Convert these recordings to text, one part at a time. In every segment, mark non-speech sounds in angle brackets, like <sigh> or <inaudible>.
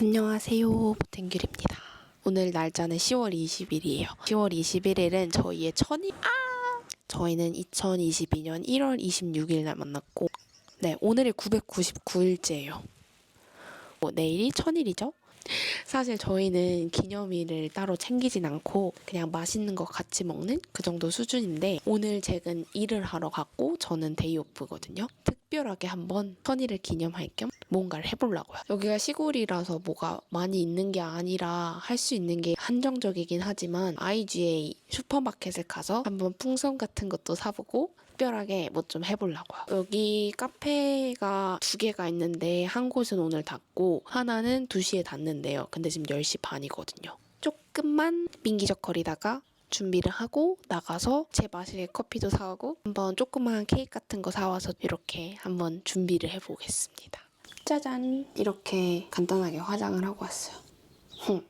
안녕하세요. 보탱귤입니다. 오늘 날짜는 10월 20일이에요. 10월 21일은 저희의 천일, 아! 저희는 2022년 1월 26일 날 만났고, 네, 오늘이 999일째예요. 뭐, 내일이 천일이죠? 사실 저희는 기념일을 따로 챙기진 않고 그냥 맛있는 거 같이 먹는 그 정도 수준인데 오늘 잭은 일을 하러 갔고 저는 데이오프거든요. 특별하게 한번 천일을 기념할 겸 뭔가를 해보려고요. 여기가 시골이라서 뭐가 많이 있는 게 아니라 할 수 있는 게 한정적이긴 하지만 IGA 슈퍼마켓을 가서 한번 풍선 같은 것도 사보고 특별하게 뭐 좀 해보려고요. 여기 카페가 두 개가 있는데 한 곳은 오늘 닫고 하나는 2시에 닫는데요. 근데 지금 10시 반이거든요. 조금만 민기적거리다가 준비를 하고 나가서 제 마실 커피도 사오고 한번 조그만 케이크 같은 거 사와서 이렇게 한번 준비를 해보겠습니다. 짜잔! 이렇게 간단하게 화장을 하고 왔어요. 흠.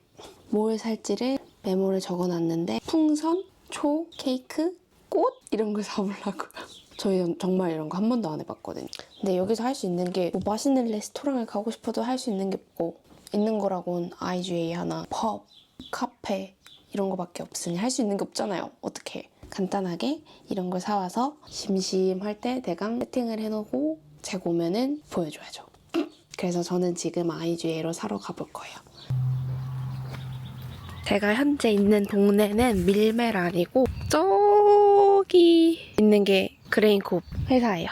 뭘 살지를 메모를 적어놨는데 풍선, 초, 케이크, 꽃 이런 걸 사보려고요. <laughs> 저희 정말 이런 거 한 번도 안 해봤거든요. 근데 여기서 할 수 있는 게 뭐 맛있는 레스토랑을 가고 싶어도 할 수 있는 게 없고 있는 거라곤 IGA 하나, 펍, 카페 이런 거밖에 없으니 할 수 있는 게 없잖아요. 어떻게? 간단하게 이런 걸 사와서 심심할 때 대강 세팅을 해놓고 재고 오면은 보여줘야죠. <clears throat> 그래서 저는 지금 IGA로 사러 가볼 거예요. 제가 현재 있는 동네는 밀메란이고 저 기 있는 게 그레인콥 회사예요.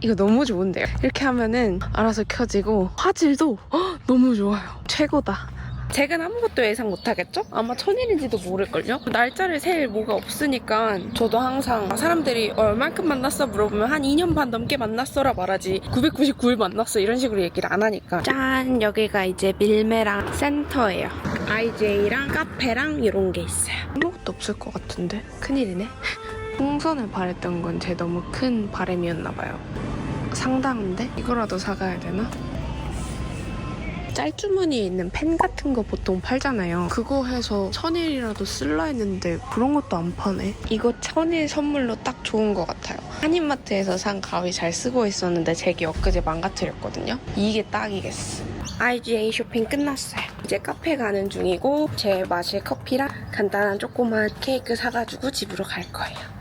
이거 너무 좋은데요? 이렇게 하면은 알아서 켜지고 화질도 헉, 너무 좋아요. 최고다. 잭은 아무것도 예상 못하겠죠? 아마 천일인지도 모를걸요? 날짜를 셀 뭐가 없으니까 저도 항상 사람들이 얼만큼 만났어 물어보면 한 2년 반 넘게 만났어라 말하지 999일 만났어 이런 식으로 얘기를 안 하니까 짠 여기가 이제 밀메랑 센터예요 IJ랑 카페랑 이런 게 있어요 아무것도 없을 것 같은데 큰일이네 풍선을 바랬던 건 제 너무 큰 바램이었나 봐요 상당한데? 이거라도 사가야 되나? 짤주머니에 있는 펜 같은 거 보통 팔잖아요. 그거 해서 천일이라도 쓸라 했는데 그런 것도 안 파네. 이거 천일 선물로 딱 좋은 것 같아요. 한인마트에서 산 가위 잘 쓰고 있었는데 제게 엊그제 망가뜨렸거든요. 이게 딱이겠어. IGA 쇼핑 끝났어요. 이제 카페 가는 중이고 제 마실 커피랑 간단한 조그만 케이크 사가지고 집으로 갈 거예요.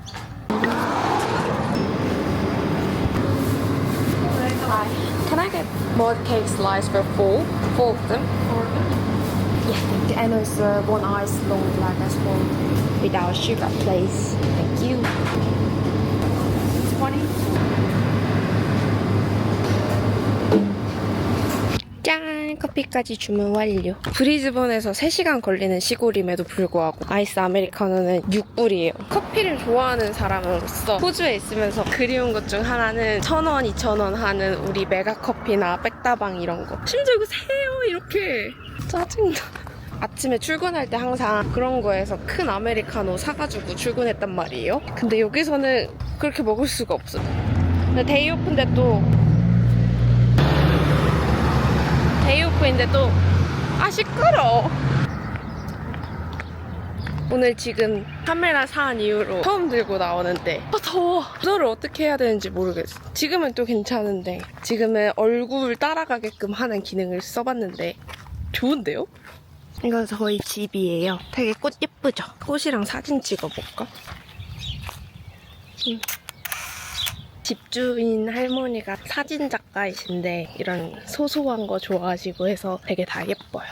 More cake slice for four? Four of them? Four of them? Yeah, and also uh, one ice long black as well. Without sugar, please. Thank you. 커피까지 주문 완료. 브리즈번에서 3시간 걸리는 시골임에도 불구하고 아이스 아메리카노는 6불이에요. 커피를 좋아하는 사람으로서 호주에 있으면서 그리운 것 중 하나는 1,000원, 2,000원 하는 우리 메가커피나 백다방 이런 거. 심지어 이거 세요 이렇게. 짜증나. 아침에 출근할 때 항상 그런 거에서 큰 아메리카노 사가지고 출근했단 말이에요. 근데 여기서는 그렇게 먹을 수가 없어. 근데 데이오프인데 또 데이오프인데 또, 아, 시끄러! 오늘 지금 카메라 산 이후로 처음 들고 나오는데, 아, 더워! 조절을 어떻게 해야 되는지 모르겠어. 지금은 또 괜찮은데, 지금은 얼굴 따라가게끔 하는 기능을 써봤는데, 좋은데요? 이거 저희 집이에요. 되게 꽃 예쁘죠? 꽃이랑 사진 찍어볼까? 음. 집주인 할머니가 사진 작가이신데 이런 소소한 거 좋아하시고 해서 되게 다 예뻐요.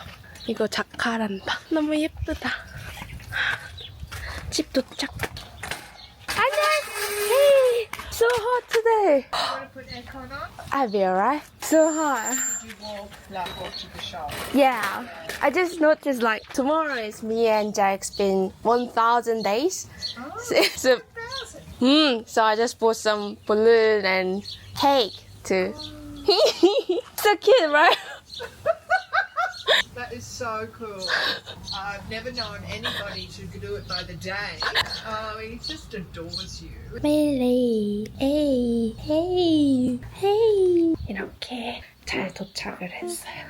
이거 자카란다. 너무 예쁘다. 집 도착. 안녕. Hey, so hot today. I'll be alright. So hot. Did you walk like walk to the shop? Yeah, I just noticed like tomorrow is me and Jack's been 1,000 days. Thousand. hmm, so I just bought some balloon and cake to. <laughs> so cute, right? That is so cool. I've never known anybody to do it by the day. Oh, he just adores you. 멜리, 에이, 헤이, 헤이. 이렇게 잘 도착을 했어요.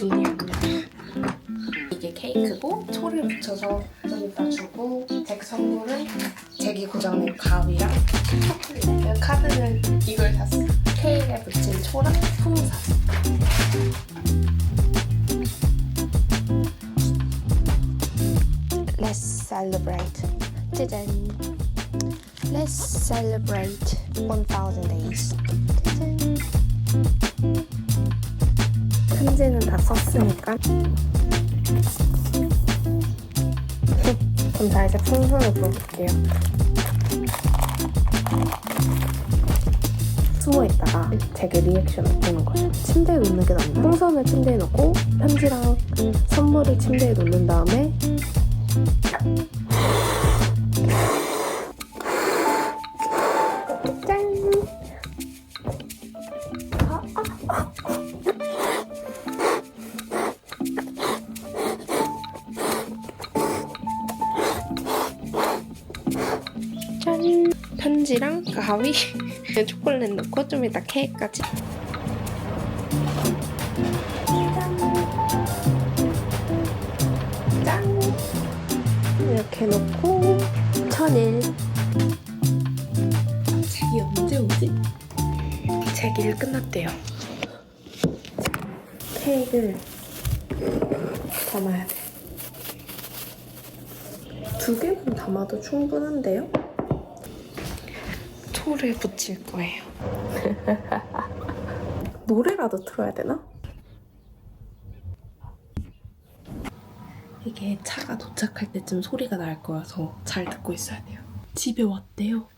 문이 열려. 이게 케이크고 초를 붙여서 좀 이따 주고 잭 선물은 제기 고장낸 가위랑 초콜릿. 카드는 이걸 샀어 케일에 붙인 초랑 품 샀어 셀러브레이트 짜잔. Let's celebrate 1000 days. 짜잔 편지는 다 썼으니까. 그럼 자 이제 풍선을 불어볼게요. 숨어 있다가 되게 리액션을 보는 거예요. 침대에 놓는 게 낫나? 풍선을 침대에 놓고 편지랑 선물을 침대에 놓는 다음에 편지랑 가위, <laughs> 초콜릿 넣고 좀 이따 케이크까지. 짠! 이렇게 놓고 천일. 책이 언제 오지? 책 일 끝났대요. 케이크를 담아야 돼. 두 개만 담아도 충분한데요? 초를 붙일 거예요. <laughs> 노래라도 틀어야 되나? 이게 차가 도착할 때쯤 소리가 날 거여서 잘 듣고 있어야 돼요. 집에 왔대요.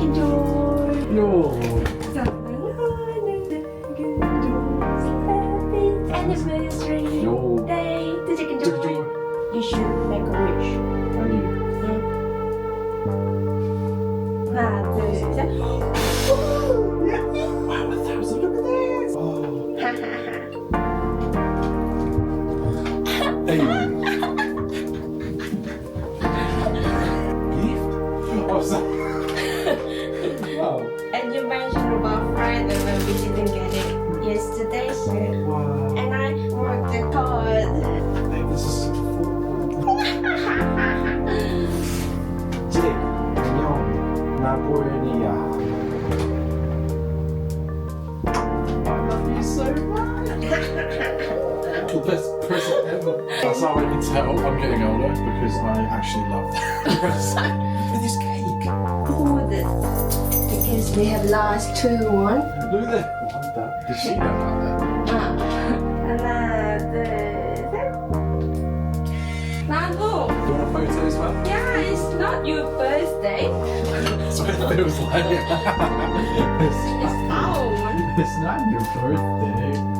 In door. 요. the best present ever. That's how I can tell I'm getting older because I actually love that present. <laughs> With this cake. Cool with it. Because we have last two one. Look at that. What that? Did she know about that? Well? Yeah, it's not your birthday. That's what it was like. it's, <laughs> it's our one. It's not your birthday.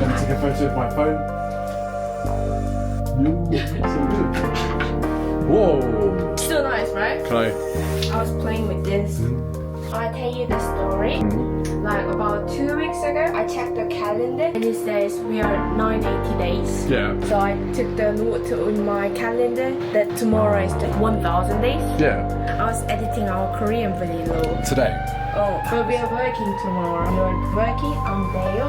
Let me take a photo with my phone. So. Whoa. Still nice, right? Can I? I was playing with this. I'll tell you the story. Mm-hmm. Like about two weeks ago, I checked the calendar and it says we are 980 days. Yeah. So I took the note in my calendar that tomorrow is the 1000 days. Yeah. I was editing our Korean video. Today. Oh, but we are working tomorrow. You're working, I'm there.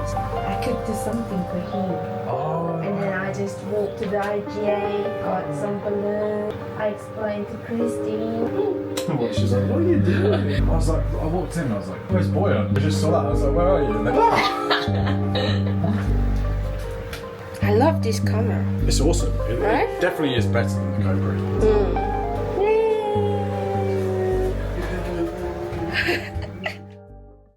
I could do something for him. Oh. And then I just walked to the IGA, got some balloon. I explained to Christine. <laughs> What, she's like, what are you doing? I was like, I walked in, I was like, where's Boyan? I just saw that, I was like, where are you? And I love this camera. It's awesome. It, Right? it definitely is better than the GoPro. Mm.